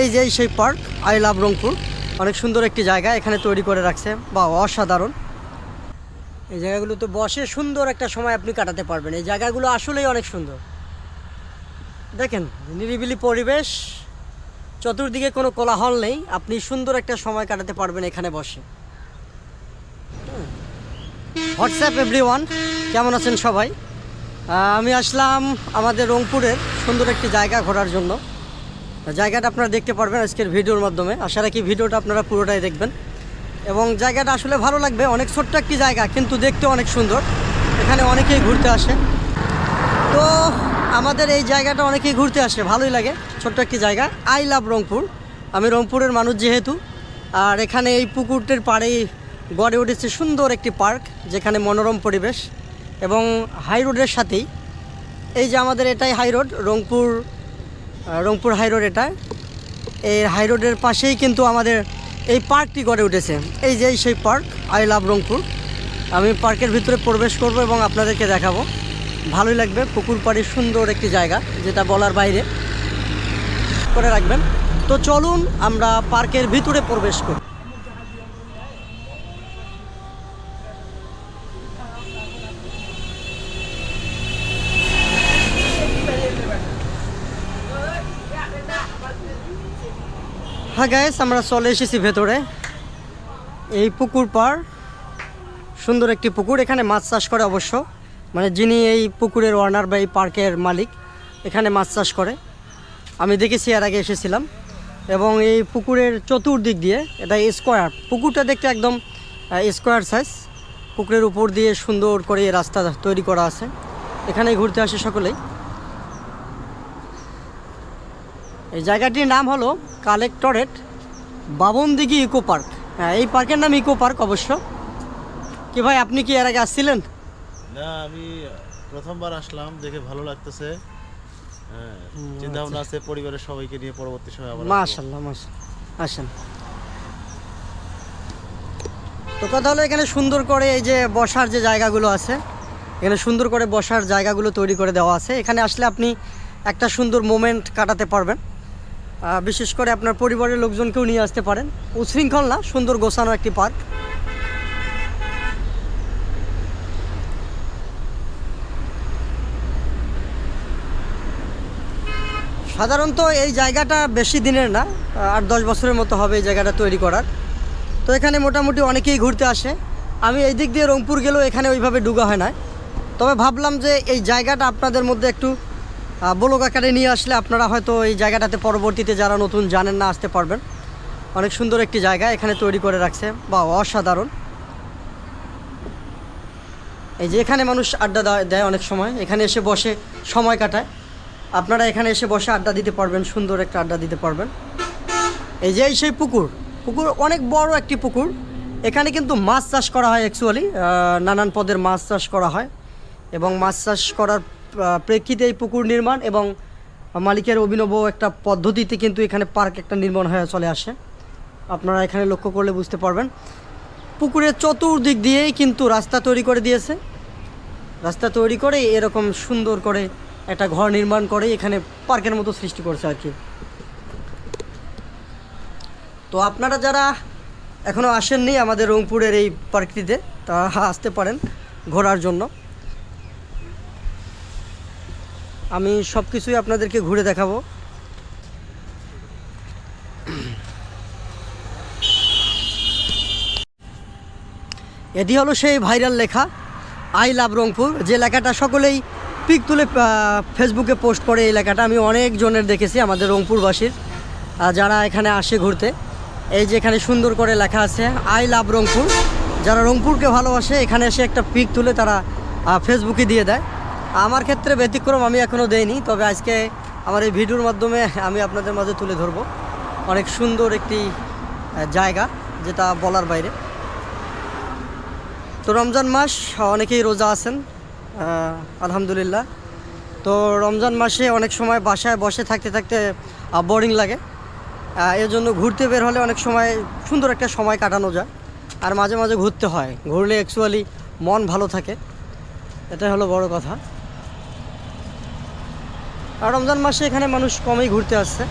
এই যে সেই পার্ক, আই লাভ রংপুর। অনেক সুন্দর একটি জায়গা এখানে তৈরি করে রাখছে। বা অসাধারণ। এই জায়গাগুলোতে বসে সুন্দর একটা সময় আপনি কাটাতে পারবেন। এই জায়গাগুলো আসলেই অনেক সুন্দর। দেখেন, নিরিবিলি পরিবেশ, চতুর্দিকে কোনো কোলাহল নেই। আপনি সুন্দর একটা সময় কাটাতে পারবেন এখানে বসে। হোয়াটসঅ্যাপ এভরি ওয়ান কেমন আছেন সবাই? আমি আসলাম আমাদের রংপুরের সুন্দর একটি জায়গা ঘোরার জন্য। জায়গাটা আপনারা দেখতে পারবেন আজকের ভিডিওর মাধ্যমে। আশা রাখি ভিডিওটা আপনারা পুরোটাই দেখবেন। এবং জায়গাটা আসলে ভালো লাগবে, অনেক ছোট্ট একটি জায়গা, কিন্তু দেখতে অনেক সুন্দর। এখানে অনেকেই ঘুরতে আসে। তো আমাদের এই জায়গাটা অনেকেই ঘুরতে আসে, ভালোই লাগে, ছোট্ট একটি জায়গা। I love Rangpur. আমি রংপুরের মানুষ যেহেতু, আর এখানে এই পুকুরটির পাড়েই গড়ে উঠেছে সুন্দর একটি পার্ক, যেখানে মনোরম পরিবেশ এবং হাই রোডের সাথেই। এই যে আমাদের এটাই high road, Rangpur Rangpur high road এটা। এই হাই রোডের পাশেই কিন্তু আমাদের এই পার্কটি গড়ে উঠেছে। এই যে সেই পার্ক, আই লাভ রংপুর। আমি পার্কের ভিতরে প্রবেশ করব এবং আপনাদেরকে দেখাবো। ভালোই লাগবে, পুকুর পাড়ির সুন্দর একটি জায়গা, যেটা বলার বাইরে। করে রাখবেন। তো চলুন আমরা পার্কের ভিতরে প্রবেশ করি। হ্যাঁ গাইস আমরা চলে এসেছি ভেতরে। এই পুকুর পাড়, সুন্দর একটি পুকুর, এখানে মাছ চাষ করে অবশ্য। মানে যিনি এই পুকুরের ওয়ার্নার বা এই পার্কের মালিক, এখানে মাছ চাষ করে। আমি দেখেছি, এর আগে এসেছিলাম। এবং এই পুকুরের চতুর্দিক দিয়ে, এটা স্কোয়ার পুকুরটা দেখতে একদম স্কোয়ার সাইজ পুকুরের উপর দিয়ে সুন্দর করে রাস্তা তৈরি করা আছে। এখানেই ঘুরতে আসে সকলেই। এই জায়গাটির নাম হলো কালেক্টরেট বাবনদিঘি ইকো পার্ক। হ্যাঁ এই পার্কের নাম ইকো পার্ক অবশ্য। কি ভাই আপনি কি এর আগে আসছিলেন? না আমি প্রথমবার আসলাম দেখে ভালো লাগতেছে। হ্যাঁ চিন্তা ভাবনা আছে পরিবারের সবাইকে নিয়ে পরবর্তী সময় আবার। মাশাল্লাহ মাশাল্লাহ আসেন। তো কথা হলো এখানে সুন্দর করে এই যে বসার যে জায়গাগুলো আছে এখানে সুন্দর করে বসার জায়গাগুলো তৈরি করে দেওয়া আছে। এখানে আসলে আপনি একটা সুন্দর মোমেন্ট কাটাতে পারবেন। বিশেষ করে আপনার পরিবারের লোকজনকেও নিয়ে আসতে পারেন। উশৃঙ্খল না সুন্দর গোছানো একটি পার্ক। সাধারণত এই জায়গাটা বেশি দিনের না আট দশ বছরের মতো হবে এই জায়গাটা তৈরি করার। তো এখানে মোটামুটি অনেকেই ঘুরতে আসে। আমি এই দিক দিয়ে রংপুর গেলেও এখানে ওইভাবে ডুগা হয় না তবে ভাবলাম যে এই জায়গাটা আপনাদের মধ্যে একটু বলক আকারে নিয়ে আসলে আপনারা হয়তো এই জায়গাটাতে পরবর্তীতে যারা নতুন জানেন না, আসতে পারবেন। অনেক সুন্দর একটি জায়গা এখানে তৈরি করে রাখছে। বা অসাধারণ। এই যে এখানে মানুষ আড্ডা দেয়- অনেক সময়। এখানে এসে বসে সময় কাটায়। আপনারা এখানে এসে বসে আড্ডা দিতে পারবেন, সুন্দর একটা আড্ডা দিতে পারবেন। এই যে এই সেই পুকুর। পুকুর অনেক বড় একটি পুকুর। এখানে কিন্তু মাছ চাষ করা হয় অ্যাকচুয়ালি নানান পদের মাছ চাষ করা হয়। এবং মাছ চাষ করার প্রেক্ষিতে এই পুকুর নির্মাণ এবং মালিকের অভিনব একটা পদ্ধতিতে কিন্তু এখানে পার্ক একটা নির্মাণ হয়ে চলে আসে। আপনারা এখানে লক্ষ্য করলে বুঝতে পারবেন। পুকুরের চতুর্দিক দিয়েই কিন্তু রাস্তা তৈরি করে দিয়েছে। রাস্তা তৈরি করে এরকম সুন্দর করে একটা ঘর নির্মাণ করে এখানে পার্কের মতো সৃষ্টি করছে আর কি। তো আপনারা যারা এখনও আসেননি আমাদের রংপুরের এই পার্কটিতে তা আসতে পারেন ঘোরার জন্য। আমি সব কিছুই আপনাদেরকে ঘুরে দেখাবো। এটি হলো সেই ভাইরাল লেখা, আই লাভ রংপুর যে লেখাটা সকলেই পিক তুলে ফেসবুকে পোস্ট করে এই লেখাটা। আমি অনেক জনের দেখেছি আমাদের রংপুরবাসীর যারা এখানে আসে ঘুরতে। এই যে এখানে সুন্দর করে লেখা আছে, আই লাভ রংপুর যারা রংপুরকে ভালোবাসে, এখানে এসে একটা পিক তুলে তারা ফেসবুকে দিয়ে দেয়। আমার ক্ষেত্রে ব্যতিক্রম আমি এখনও দেইনি, তবে আজকে আমার এই ভিডিওর মাধ্যমে আমি আপনাদের মাঝে তুলে ধরবো। অনেক সুন্দর একটি জায়গা যেটা বলার বাইরে। তো রমজান মাস, অনেকেই রোজা আছেন আলহামদুলিল্লাহ। তো রমজান মাসে অনেক সময় বাসায় বসে থাকতে থাকতে বোরিং লাগে। এর জন্য ঘুরতে বের হলে অনেক সময় সুন্দর একটা সময় কাটানো যায়। আর মাঝে মাঝে ঘুরতে হয়। ঘুরলে অ্যাকচুয়ালি মন ভালো থাকে। এটাই হলো বড় কথা। আর রমজান মাসে এখানে মানুষ কমই ঘুরতে আসছে।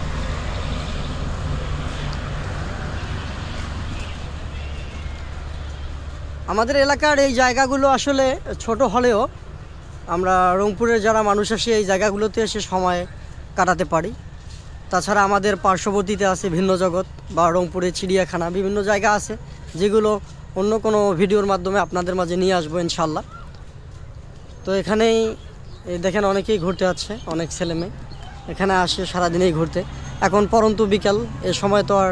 আমাদের এলাকার এই জায়গাগুলো আসলে ছোট হলেও আমরা রংপুরের যারা মানুষ আসে এই জায়গাগুলোতে এসে সময় কাটাতে পারি। তাছাড়া আমাদের পার্শ্ববর্তীতে আছে ভিন্ন জগৎ বা রংপুরে চিড়িয়াখানা, বিভিন্ন জায়গা আছে যেগুলো অন্য কোনো ভিডিওর মাধ্যমে আপনাদের মাঝে নিয়ে আসব ইনশাল্লাহ। তো এখানেই এই দেখেন অনেকেই ঘুরতে আছে, অনেক ছেলে মেয়ে। এখানে আসে সারাদিনেই ঘুরতে। এখন পরন্তু বিকাল, এ সময় তো আর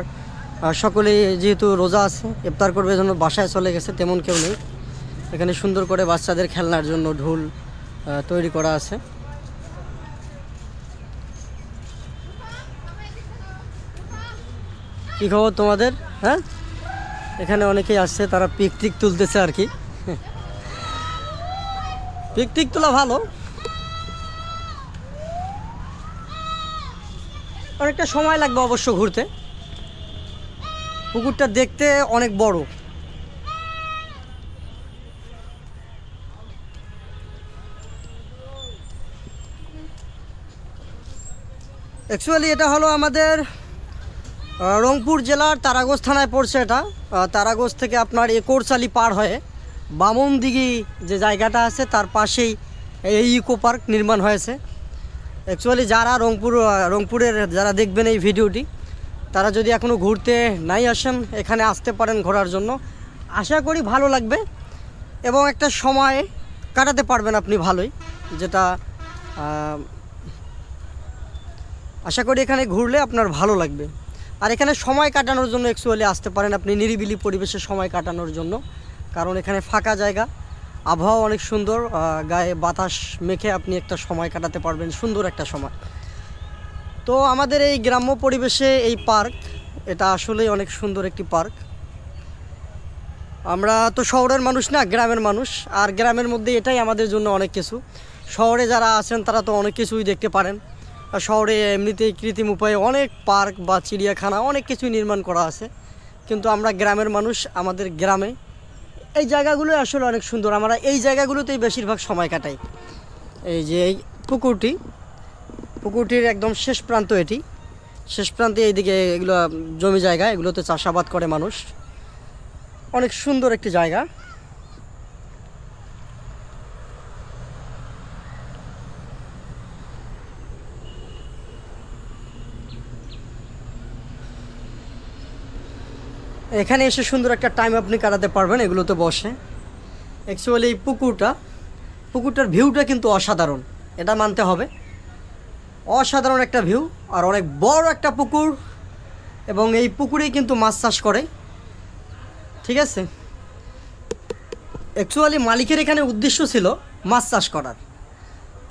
সকলেই যেহেতু রোজা আছে, ইফতার করবে জন্য বাসায় চলে গেছে, তেমন কেউ নেই। এখানে সুন্দর করে বাচ্চাদের খেলনার জন্য ঢোল তৈরি করা আছে। কি খবর তোমাদের? হ্যাঁ? এখানে অনেকেই আসছে, তারা পিকনিক তুলতেছে আর কি। পিকনিক তোলা ভালো। অনেকটা সময় লাগবে অবশ্য ঘুরতে। পুকুরটা দেখতে অনেক বড়। অ্যাকচুয়ালি এটা হলো আমাদের রংপুর জেলার তারাগোজ থানায় পড়ছে এটা। তারাগোজ থেকে আপনার একরচালি পার হয়ে বামনদিঘি যে জায়গাটা আছে, তার পাশেই এই ইকো পার্ক নির্মাণ হয়েছে। অ্যাকচুয়ালি যারা রংপুর, রংপুরের যারা দেখবেন এই ভিডিওটি, তারা যদি এখনও ঘুরতে নাই আসেন, এখানে আসতে পারেন ঘোরার জন্য। আশা করি ভালো লাগবে এবং একটা সময় কাটাতে পারবেন আপনি ভালোই, যেটা আশা করি এখানে ঘুরলে আপনার ভালো লাগবে। আর এখানে সময় কাটানোর জন্য অ্যাকচুয়ালি আসতে পারেন আপনি নিরিবিলি পরিবেশে সময় কাটানোর জন্য, কারণ এখানে ফাঁকা জায়গা। আবহাওয়া অনেক সুন্দর গায়ে বাতাস মেখে আপনি একটা সময় কাটাতে পারবেন, সুন্দর একটা সময়। তো আমাদের এই গ্রাম্য পরিবেশে এই পার্ক, এটা আসলেই অনেক সুন্দর একটি পার্ক। আমরা তো শহরের মানুষ না, গ্রামের মানুষ, আর গ্রামের মধ্যে এটাই আমাদের জন্য অনেক কিছু। শহরে যারা আছেন, তারা তো অনেক কিছুই দেখতে পারেন। শহরে এমনিতেই কৃত্রিম উপায়ে অনেক পার্ক বা চিড়িয়াখানা, অনেক কিছুই নির্মাণ করা আছে। কিন্তু আমরা গ্রামের মানুষ, আমাদের গ্রামে এই জায়গাগুলো আসলে অনেক সুন্দর। আমরা এই জায়গাগুলোতেই বেশিরভাগ সময় কাটাই। এই যে এই পুকুরটি, পুকুরটির একদম শেষ প্রান্ত এটি। শেষ প্রান্তে এইদিকে এগুলো জমি জায়গা, এগুলোতে চাষাবাদ করে মানুষ। অনেক সুন্দর একটি জায়গা। এখানে এসে সুন্দর একটা টাইম আপনি কাটাতে পারবেন, এগুলোতে বসে। অ্যাকচুয়ালি এই পুকুরটা, পুকুরটার ভিউটা কিন্তু অসাধারণ, এটা মানতে হবে। অসাধারণ একটা ভিউ আর অনেক বড় একটা পুকুর, এবং এই পুকুরেই কিন্তু মাছ চাষ করে। ঠিক আছে? অ্যাকচুয়ালি মালিকের এখানে উদ্দেশ্য ছিল মাছ চাষ করার।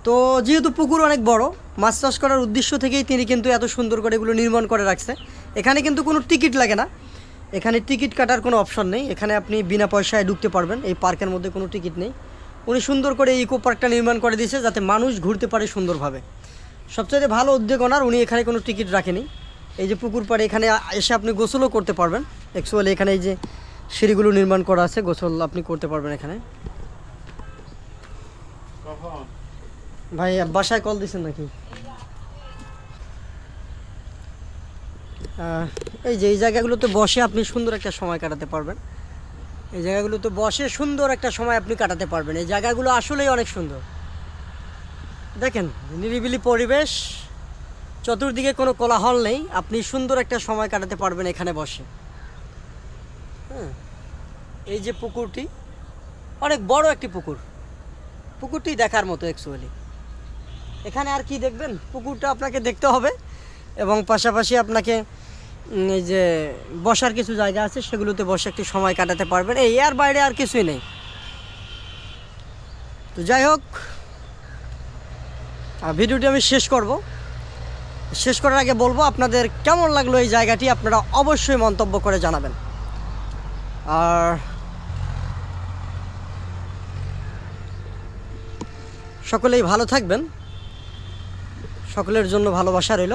তো যেহেতু পুকুর অনেক বড়, মাছ চাষ করার উদ্দেশ্য থেকেই তিনি কিন্তু এত সুন্দর করে এগুলো নির্মাণ করে রাখছে। এখানে কিন্তু কোনো টিকিট লাগে না। এখানে টিকিট কাটার কোনো অপশন নেই। এখানে আপনি বিনা পয়সায় ঢুকতে পারবেন। এই পার্কের মধ্যে কোনো টিকিট নেই। উনি সুন্দর করে ইকো পার্কটা নির্মাণ করে দিয়েছে যাতে মানুষ ঘুরতে পারে সুন্দরভাবে। সবচেয়ে ভালো উদ্যোগ ওনার উনি এখানে কোনো টিকিট রাখেনি। এই যে পুকুর পাড়ে এখানে এসে আপনি গোসলও করতে পারবেন। অ্যাকচুয়ালি এখানে এই যে সিঁড়িগুলো নির্মাণ করা আছে গোসল আপনি করতে পারবেন এখানে। ভাই বাসায় কল দিছেন নাকি? এই যে এই জায়গাগুলোতে বসে আপনি সুন্দর একটা সময় কাটাতে পারবেন। এই জায়গাগুলোতে বসে সুন্দর একটা সময় আপনি কাটাতে পারবেন। এই জায়গাগুলো আসলেই অনেক সুন্দর। দেখেন, নিরিবিলি পরিবেশ, চতুর্দিকে কোনো কোলাহল নেই। আপনি সুন্দর একটা সময় কাটাতে পারবেন এখানে বসে। হ্যাঁ এই যে পুকুরটি, অনেক বড় একটি পুকুর। পুকুরটি দেখার মতো অ্যাকচুয়ালি এখানে আর কি দেখবেন? পুকুরটা আপনাকে দেখতে হবে এবং পাশাপাশি আপনাকে এই যে বসার কিছু জায়গা আছে, সেগুলোতে বসে একটু সময় কাটাতে পারবেন। এই এর বাইরে আর কিছুই নেই। তো যাই হোক ভিডিওটি আমি শেষ করব। শেষ করার আগে বলব, আপনাদের কেমন লাগল এই জায়গাটি, আপনারা অবশ্যই মন্তব্য করে জানাবেন। আর সকলেই ভালো থাকবেন। সকলের জন্য ভালোবাসা রইল।